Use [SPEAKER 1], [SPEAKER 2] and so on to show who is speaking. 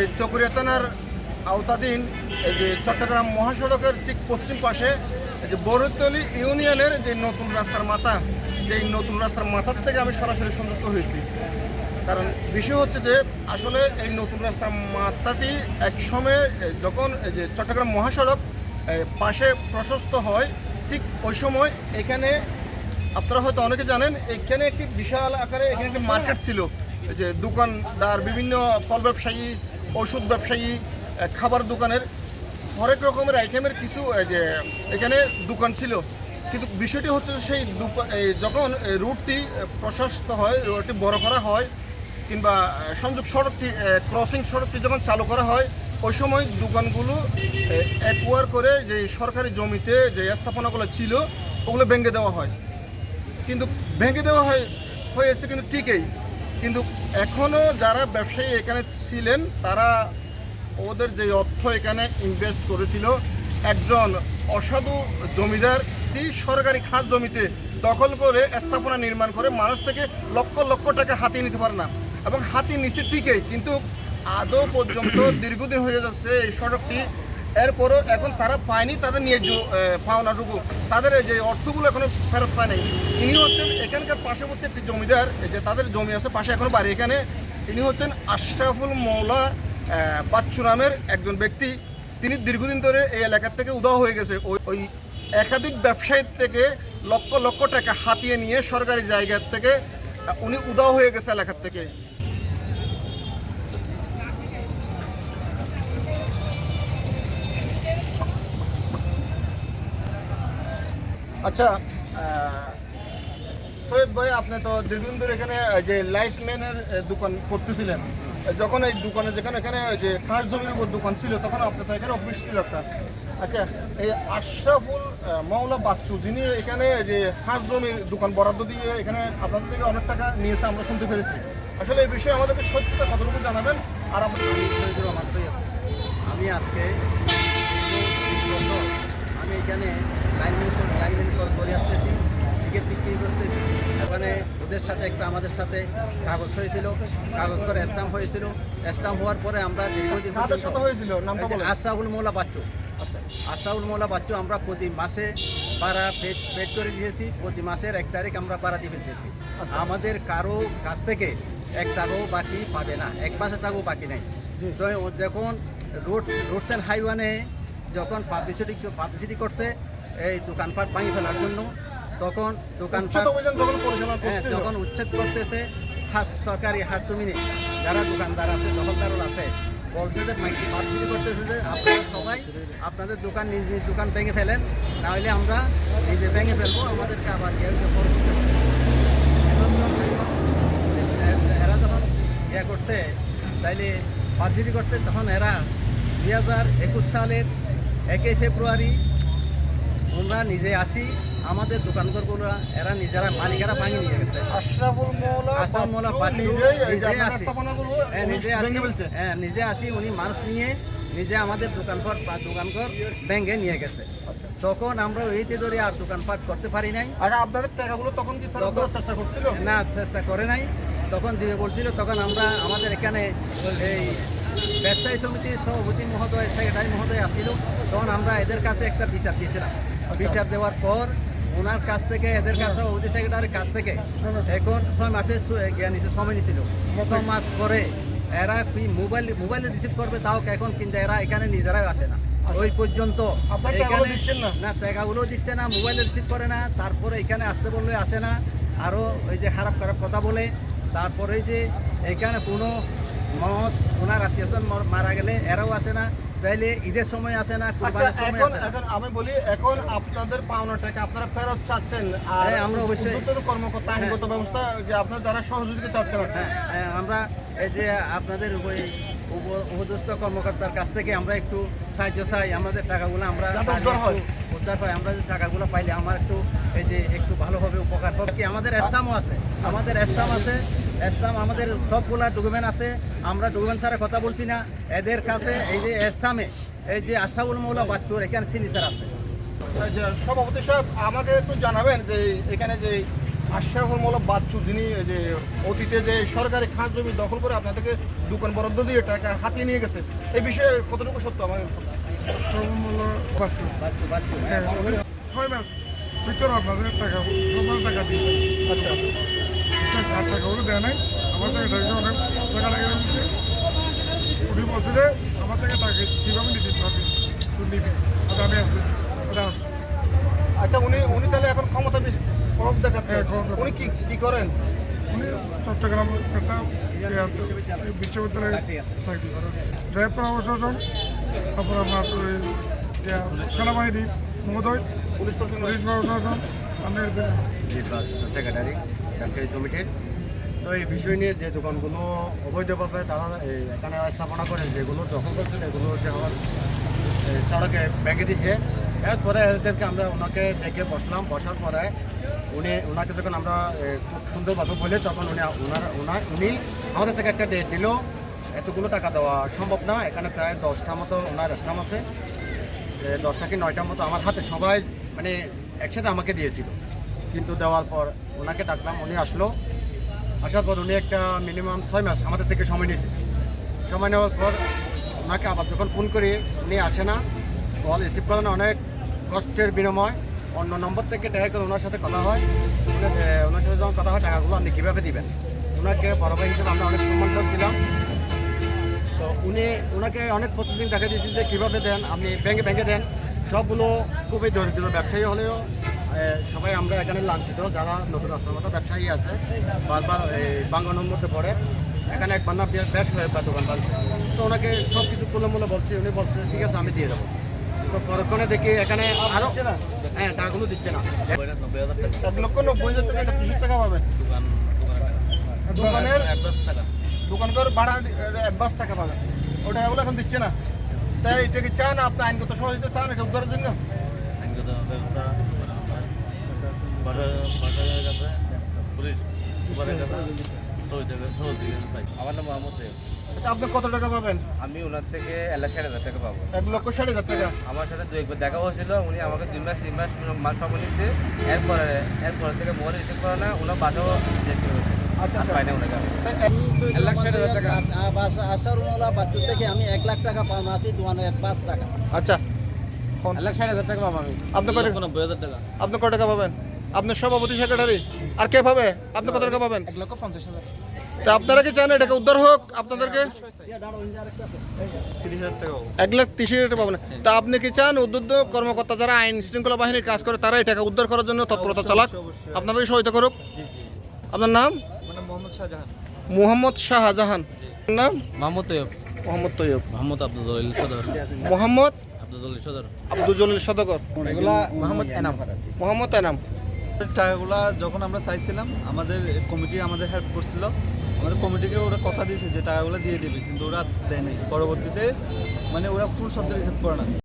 [SPEAKER 1] যে চকরিয়া থানার আওতাধীন এই যে চট্টগ্রাম মহাসড়কের ঠিক পশ্চিম পাশে যে বরতলি ইউনিয়নের যে নতুন রাস্তার মাথা, যেই নতুন রাস্তার মাথার থেকে আমি সরাসরি সংযুক্ত হয়েছি। কারণ বিষয় হচ্ছে যে, আসলে এই নতুন রাস্তার মাথাটি এক সময় যখন এই যে চট্টগ্রাম মহাসড়ক পাশে প্রশস্ত হয়, ঠিক ওই সময় এখানে আপনারা হয়তো অনেকে জানেন, এখানে একটি বিশাল আকারে এখানে একটি মার্কেট ছিল। যে দোকানদার, বিভিন্ন ফল ব্যবসায়ী ওষুধ ব্যবসায়ী খাবার দোকানের হরেক রকমের আইটেমের কিছু যে এখানে দোকান ছিল। কিন্তু বিষয়টি হচ্ছে সেই যখন রুটটি প্রশস্ত হয়, রুটটি বড় করা হয়, কিংবা সংযোগ সড়কটি ক্রসিং সড়কটি যখন চালু করা হয়, ওই সময় দোকানগুলো অ্যাকোয়ার করে যে সরকারি জমিতে যে স্থাপনাগুলো ছিল, ওগুলো ভেঙে দেওয়া হয়। কিন্তু ভেঙে দেওয়া হয়, হয়েছে কিন্তু ঠিকই। কিন্তু এখনও যারা ব্যবসায়ী এখানে ছিলেন, তারা ওদের যে অর্থ এখানে ইনভেস্ট করেছিল, একজন অসাধু জমিদার জমিদারটি সরকারি খাস জমিতে দখল করে স্থাপনা নির্মাণ করে মানুষ থেকে লক্ষ লক্ষ টাকা হাতিয়ে নিতে পারে না। এবং হাতি নিচে ঠিকই, কিন্তু আদৌ পর্যন্ত দীর্ঘদিন হয়ে যাচ্ছে এই সড়কটি এরপরও এখন তারা পায়নি তাদের নিয়ে পাওনাটুকু তাদের যে অর্থগুলো এখনও ফেরত পায় নাই। ইনি হচ্ছেন এখানকার পার্শ্ববর্তী একটি জমিদার যে তাদের জমি আছে পাশে এখনও বাড়ি এখানে। তিনি হচ্ছেন আশরাফুল মৌলা বাচ্চু নামের একজন ব্যক্তি। তিনি দীর্ঘদিন ধরে এই এলাকার থেকে উদাহ হয়ে গেছে। ওই ওই একাধিক ব্যবসায়ীর থেকে লক্ষ লক্ষ টাকা হাতিয়ে নিয়ে সরকারি জায়গার থেকে উনি উদাহ হয়ে গেছে এলাকার থেকে। আচ্ছা সৈয়দ ভাই, আপনি তো দীর্ঘদিন ধরে এখানে যে লাইসম্যানের দোকান করতেছিলেন যখন এই দোকানে, যেখানে, এখানে যে খাস জমির উপর দোকান ছিল, তখন আপনি তো এখানে অফিস ছিল একটা। আচ্ছা এই আশরাফুল মাওলা বাচ্চু, যিনি এখানে যে খাস জমির দোকান বরাদ্দ দিয়ে এখানে আপনাদের থেকে অনেক টাকা নিয়েছে, আমরা শুনতে পেরেছি। আসলে এই বিষয়ে আমাদেরকে সত্যতা কতটুকু জানাবেন? আর আপনি
[SPEAKER 2] শহীদুর রহমান সৈয়দ। আমি আজকে দীর্ঘ তিন বছর আমি এখানে লাইনম্যান লাইনম্যান করে করে আসতেছি টিকিট বিক্রি করতেছি। ওখানে ওদের সাথে একটা আমাদের সাথে কাগজ হয়েছিল কাগজ করে স্টাম্প হয়েছিল। স্টাম্প হওয়ার পরে আমরা দীর্ঘদিন
[SPEAKER 1] হয়েছিল?
[SPEAKER 2] আশরাফুল মোল্লা বাচ্চু।
[SPEAKER 1] আচ্ছা।
[SPEAKER 2] আশরাফুল মোল্লা বাচ্চু আমরা প্রতি মাসে ভাড়া পেড পেড করে দিয়েছি। প্রতি মাসের এক তারিখ আমরা ভাড়া দিয়ে দিয়েছি
[SPEAKER 1] আচ্ছা।
[SPEAKER 2] আমাদের কারও কাছ থেকে এক টাকাও বাকি পাবে না। এক মাসের টাকাও বাকি নেই। তো যখন রোড রোডস অ্যান্ড হাইওয়ানে যখন পাবলিসিটি পাবলিসিটি করছে এই দোকানপাট ভাঙি ফেলার জন্য তখন দোকানপাট
[SPEAKER 1] যখন
[SPEAKER 2] হ্যাঁ যখন উচ্ছেদ করতেছে সরকারি হাট জমিনে যারা দোকানদার আছে দখলদার আছে বলছে যে পাবলিসিটি করতেছে যে আপনারা সবাই আপনাদের দোকান নিজ নিজ দোকান ভেঙে ফেলেন না হলে আমরা নিজে ভেঙে ফেলব আমাদেরকে আবার ইয়ে হবে। এরা যখন ইয়ে করছে তাইলে পাবলিসিটি করছে তখন এরা দুই হাজার একুশ সালের একই ফেব্রুয়ারি আমরা নিজে আসি আমাদের দোকানঘরগুলো এরা নিজেরা মালিকেরা ভাঙি নিয়ে গেছে। হ্যাঁ,
[SPEAKER 1] উনি
[SPEAKER 2] নিজে আসি। হ্যাঁ নিজে আসি উনি মানুষ নিয়ে নিজে আমাদের দোকানঘর দোকানঘর ব্যাঙ্গে নিয়ে গেছে। তখন আমরা এইতে ধরে আর দোকানপাট করতে পারি নাই।
[SPEAKER 1] আচ্ছা আপনাদের টাকাগুলো তখন কি ফেরত
[SPEAKER 2] তখন-
[SPEAKER 1] দেওয়ার চেষ্টা করছিল?
[SPEAKER 2] না চেষ্টা করে নাই। তখন দিবে বলছিল তখন আমরা আমাদের এখানে এই ব্যবসায়ী সমিতির সভাপতি মহোদয় সেক্রেটারি মহোদয় আসছিল। তখন আমরা এদের কাছে একটা বিচার দিয়েছিলাম। বিচার দেওয়ার পর ওনার কাছ থেকে এদের কাছে সভাপতি সেক্রেটারির কাছ থেকে এখন ছয় মাসে জ্ঞান সময় নিছিল। ছয় মাস পরে এরা কি মোবাইল মোবাইলে রিসিভ করবে তাও এখন কিন্তু এরা এখানে নিজেরাই আসে না। ওই পর্যন্ত?
[SPEAKER 1] না?
[SPEAKER 2] টাকাগুলো দিচ্ছে না মোবাইলে রিসিভ করে না তারপরে এখানে আসতে বললে আসে না। আরও ওই যে খারাপ খারাপ কথা বলে তারপরে যে এখানে কোনো মত ওনার আত্মীয় মারা গেলে এরাও আসে না তাইলে ঈদের সময় আসে না
[SPEAKER 1] আচ্ছা
[SPEAKER 2] কুরবানির সময়
[SPEAKER 1] এখন
[SPEAKER 2] আসে
[SPEAKER 1] এখন আমি বলি এখন আপনাদের পাওনা টাকা আপনারা ফেরত চাচ্ছেন আর
[SPEAKER 2] হ্যাঁ, আমরা অবশ্যই-
[SPEAKER 1] কর্মকর্তা আইনগত ব্যবস্থা যে আপনার যারা সহযোগিতা চাচ্ছেন
[SPEAKER 2] হ্যাঁ হ্যাঁ, আমরা এই যে আপনাদের ওই উপ- উপদস্থ কর্মকর্তার কাছ থেকে আমরা একটু সাহায্য চাই আমাদের টাকাগুলো আমরা
[SPEAKER 1] হয়।
[SPEAKER 2] উদ্ধার হয় আমরা যে টাকাগুলো পাইলে আমার একটু এই যে একটু ভালোভাবে উপকার হবে। কি আমাদের স্টামও আছে আমাদের স্টাম আছে স্টাম আমাদের সবগুলা ডকুমেন্ট আছে। আমরা ডকুমেন্ট ছাড়া কথা বলছি না। এদের কাছে এই যে স্টামে এই যে আশাউল মৌলা বাচ্চুর এখানে সিগনেচার আছে।
[SPEAKER 1] সভাপতি সাহেব আমাকে একটু জানাবেন যে এখানে যে আশরাফুল বাচ্চু যিনি এই যে অতীতে যে সরকারি খাস জমি দখল করে আপনাদেরকে দোকান বরাদ্দ দিয়ে টাকা হাতিয়ে নিয়ে গেছে এই বিষয়ে কতটুকু সত্য আমার
[SPEAKER 3] সর্বমূল্য বাচ্চা।
[SPEAKER 2] বাচ্চু বাচ্চু।
[SPEAKER 3] হ্যাঁ, ছয় মাস ভিতরে আপনাদের টাকা টাকা দিয়ে।
[SPEAKER 1] আচ্ছা।
[SPEAKER 3] চার টাকা ওগুলো দেয় নাই আমার থেকে টাকা অনেক টাকা টাকা নিচ্ছে উনি বলছে যে আমার থেকে টাকা কীভাবে নিতে পারবি তুই নিবি ওটা আমি আসছি ওটা
[SPEAKER 1] আচ্ছা উনি উনি তাহলে এখন ক্ষমতা বেশি প্রভাব দেখাচ্ছে।
[SPEAKER 3] হ্যাঁ,
[SPEAKER 1] উনি কি কি করেন?
[SPEAKER 3] উনি চট্টগ্রাম একটা বিশ্ববিদ্যালয়ে
[SPEAKER 2] চাকরি।
[SPEAKER 3] করেন ড্রাইভ প্রশাসন তারপর আপনার যে সেনাবাহিনী মহোদয়
[SPEAKER 1] পুলিশ প্রশাসন।
[SPEAKER 3] পুলিশ প্রশাসন আমি
[SPEAKER 4] সেক্রেটারি ব্যবসায়ী সমিতির তো এই বিষয় নিয়ে যে দোকানগুলো অবৈধভাবে তারা এখানে স্থাপনা করে, যেগুলো দখল করছিল এগুলো হচ্ছে আমার সড়কে ভেঙে দিছে। এরপরে এদেরকে আমরা ওনাকে ডেকে বসলাম। বসার পরে উনি, ওনাকে যখন আমরা খুব সুন্দরভাবে বলে, তখন উনি, ওনার ওনার, উনি আমাদের থেকে একটা ডেট দিল, এতগুলো টাকা দেওয়া সম্ভব না। এখানে প্রায় দশটা মতো ওনার স্টাম আছে। দশটা কি নয়টার মতো আমার হাতে সবাই মানে একসাথে আমাকে দিয়েছিল। কিন্তু দেওয়ার পর ওনাকে ডাকলাম, উনি আসলো। আসার পর উনি একটা মিনিমাম ছয় মাস আমাদের থেকে সময় নিয়েছে। সময় নেওয়ার পর ওনাকে আবার যখন ফোন করি, উনি আসে না। কল রিসিভ করে না অনেক কষ্টের বিনিময়। অন্য নম্বর থেকে ডাইরেক্ট করে ওনার সাথে কথা হয়। ওনার সাথে যখন কথা হয়, টাকাগুলো আপনি কীভাবে দিবেন? ওনাকে বড় ভাই হিসেবে আমরা অনেক সম্মান করছিলাম। তো উনি, ওনাকে অনেক প্রতিদিন দেখা দিয়েছেন যে কীভাবে দেন, আপনি ব্যাংকে ব্যাংকে দেন। সবগুলো খুবই দরিদ্র ব্যবসায়ী হলেও সবাই আমরা এখানে লাঞ্ছিত যারা নতুন রাস্তার মতো ব্যবসায়ী আছে বারবার এই বাঙ্গানোর মধ্যে পড়ে। এখানে একবার না বে- বেশ কয়েকবার দোকান পাচ্ছে তো ওনাকে সব কিছু তুলে বলছি উনি বলছে ঠিক আছে আমি দিয়ে দেবো। তো পরক্ষণে দেখি এখানে আরও
[SPEAKER 1] না?
[SPEAKER 4] হ্যাঁ টাকাগুলো দিচ্ছে না।
[SPEAKER 1] এক লক্ষ নব্বই হাজার টাকা পাবেন? দোকানের দোকান ভাড়া অ্যাডভান্স টাকা পাবেন। ওটা এগুলো এখন দিচ্ছে না। তাই এটা কি চান? আপনি আইনগত সহযোগিতা চান এটা উদ্ধারের জন্য?
[SPEAKER 5] আইনগত ব্যবস্থা কাছে পুলিশ সুপারের কাছে আমার নাম মোহাম্মদ।
[SPEAKER 1] আচ্ছা আপনি কত টাকা পাবেন?
[SPEAKER 6] আমি ওনার থেকে ষাট হাজার টাকা পাবো।
[SPEAKER 1] এক লক্ষ ষাট হাজার টাকা।
[SPEAKER 6] আমার সাথে দু একবার দেখা হয়েছিল উনি আমাকে দুই মাস তিন মাস মাস সময় নিচ্ছে এরপরে এরপরে থেকে মোবাইল রিসিভ করে না ওনার বাসাও চেক
[SPEAKER 1] আচ্ছা, আচ্ছা। আচ্ছা আপনি কত
[SPEAKER 5] টাকা
[SPEAKER 1] পাবেন? আপনি সভাপতি সেক্রেটারি। আর কে পাবে? আপনি কত টাকা পাবেন?
[SPEAKER 2] এক লক্ষ পঞ্চাশ হাজার
[SPEAKER 1] তা আপনারা কি চান এটাকে উদ্ধার হোক? আপনাদেরকে? এক লাখ তিরিশ হাজার টাকা পাবেন। তা আপনি কি চান? উদ্বুদ্ধ কর্মকর্তা যারা আইন শৃঙ্খলা বাহিনীর কাজ করে তারা এটাকে উদ্ধার করার জন্য তৎপরতা চালাক। আপনাদেরকে সহায়তা করুক। আপনার নাম? মোহাম্মদ শাহজাহান। নাম?
[SPEAKER 6] মাহমুদ তৈয়ব।
[SPEAKER 1] মোহাম্মদ তৈয়ব।
[SPEAKER 5] মোহাম্মদ আব্দুল জলিল সদর।
[SPEAKER 1] মোহাম্মদ
[SPEAKER 5] আব্দুল জলিল সদর।
[SPEAKER 1] আব্দুল জলিল সদকর
[SPEAKER 2] মোহাম্মদ এনাম।
[SPEAKER 1] মোহাম্মদ এনাম।
[SPEAKER 7] টাকাগুলা যখন আমরা চাইছিলাম, আমাদের কমিটি আমাদের হেল্প করছিল। আমাদের কমিটিকে ওরা কথা দিয়েছে যে টাকাগুলো দিয়ে দিবে, কিন্তু ওরা দেয়নি পরবর্তীতে মানে ওরা ফুল শব্দ রিসিভ করে না।